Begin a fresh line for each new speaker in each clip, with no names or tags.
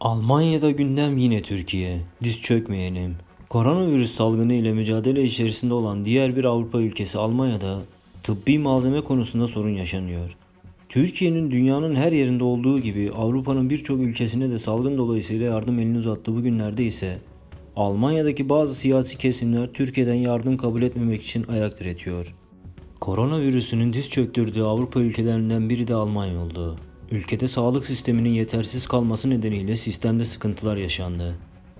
Almanya'da gündem yine Türkiye. Diz çökmeyelim. Koronavirüs salgını ile mücadele içerisinde olan diğer bir Avrupa ülkesi Almanya'da tıbbi malzeme konusunda sorun yaşanıyor. Türkiye'nin dünyanın her yerinde olduğu gibi Avrupa'nın birçok ülkesine de salgın dolayısıyla yardım elini uzattığı bu günlerde ise Almanya'daki bazı siyasi kesimler Türkiye'den yardım kabul etmemek için ayak diretiyor. Koronavirüsünün diz çöktürdüğü Avrupa ülkelerinden biri de Almanya oldu. Ülkede sağlık sisteminin yetersiz kalması nedeniyle sistemde sıkıntılar yaşandı.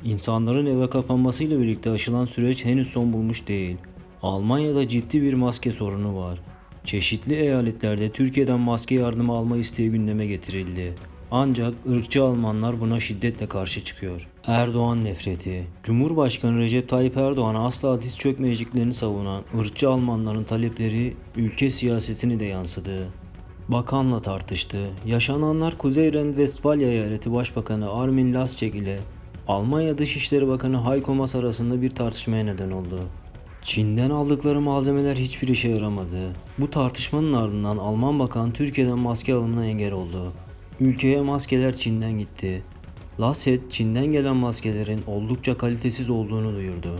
İnsanların eve kapanmasıyla birlikte aşılan süreç henüz son bulmuş değil. Almanya'da ciddi bir maske sorunu var. Çeşitli eyaletlerde Türkiye'den maske yardımı alma isteği gündeme getirildi. Ancak ırkçı Almanlar buna şiddetle karşı çıkıyor. Erdoğan nefreti. Cumhurbaşkanı Recep Tayyip Erdoğan'a asla diz çökmeyeceklerini savunan ırkçı Almanların talepleri ülke siyasetini de yansıdı. Bakanla tartıştı. Yaşananlar Kuzey Ren-Westfalya Eyaleti Başbakanı Armin Laschet ile Almanya Dışişleri Bakanı Heiko Maas arasında bir tartışmaya neden oldu. Çin'den aldıkları malzemeler hiçbir işe yaramadı. Bu tartışmanın ardından Alman bakan Türkiye'den maske alımına engel oldu. Ülkeye maskeler Çin'den gitti. Laschet Çin'den gelen maskelerin oldukça kalitesiz olduğunu duyurdu.